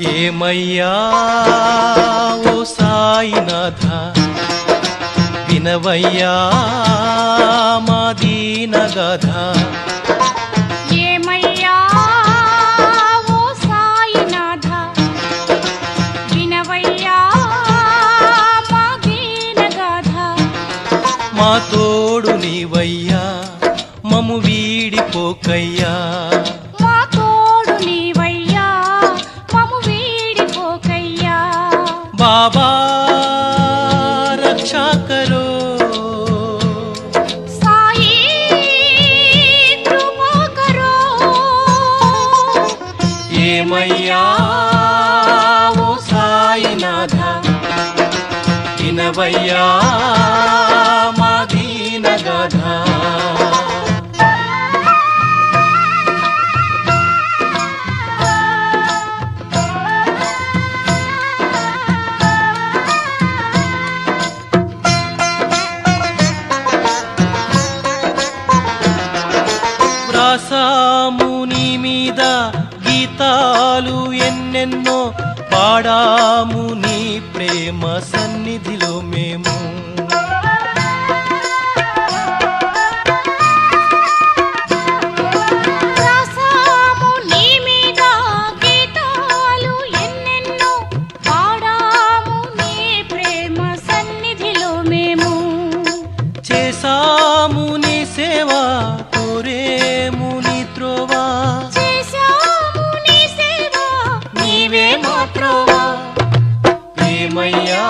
ఏమయ్యా ఓ సాయినాథ వినవయ్యా మా దీనగాథ. ఏమయ్యా? ఓ సాయినాథ వినవయ్యా మా దీనగాథ. మా తోడు నీవయ్యా మము వీడిపోకయ్యా. వినవయ్యా మా దీనగాథ వ్రాసాము నీ మీద గీతాలు ఎన్నెన్నో పాడాము నీ ప్రేమ సన్నిధిలో మేము. రాసాము ఏమయ్యా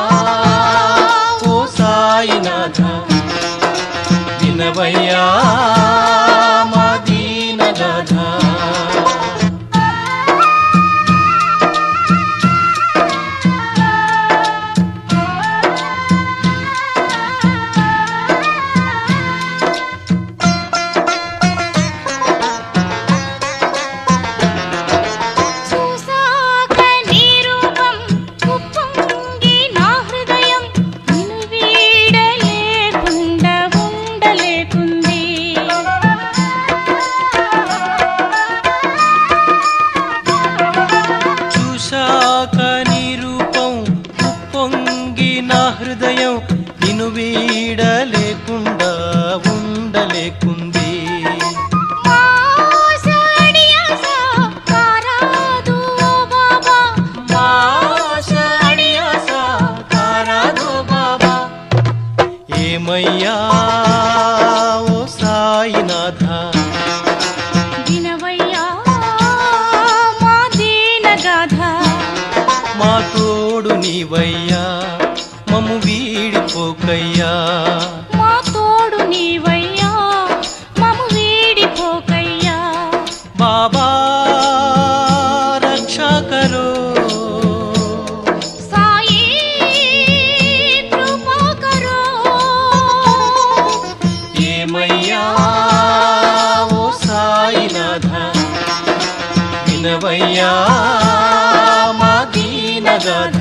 వీడలేకుండా ఉండలేకుంది. ఏమయ్యా ఓ సాయినాథ? వినవయ్యా మా దీనగాథ. మా తోడు నీవయ్యా. మము వీడిపోకయ్యా. మా తోడు నీవయ్యా మము వీడిపోకయ్యా. బాబా రక్షా కరో సాయి కృపా కరో ఏమయ్యా ఓ సాయినాథ వినవయ్యా మా దీనగాథ.